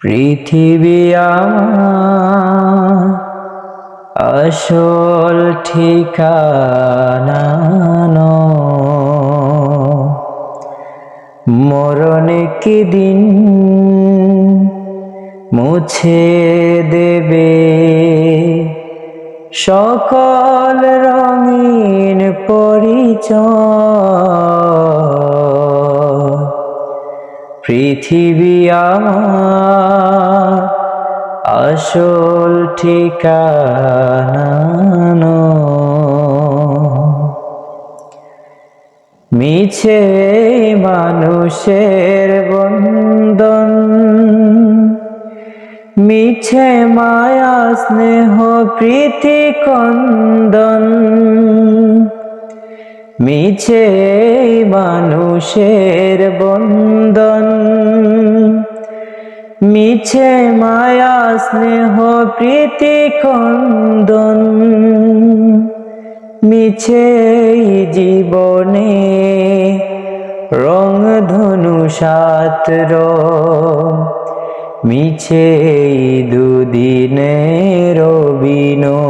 পৃথিবী আসল ঠিকানা। মরণে কি দিন মুছে দেবে সকল রঙিন পরিচয় পৃথিবী আসল ঠিকানা। মিছে মানুষের বন্ধন মিছে মায়া স্নেহ প্রীতি কন্দন মিছে মানুষের বন্ধন মিছে মায়া স্নেহ প্রীতি কন্দন মিছে জীবনে রং ধনু সাতর। মিছে দুদিনের বিনো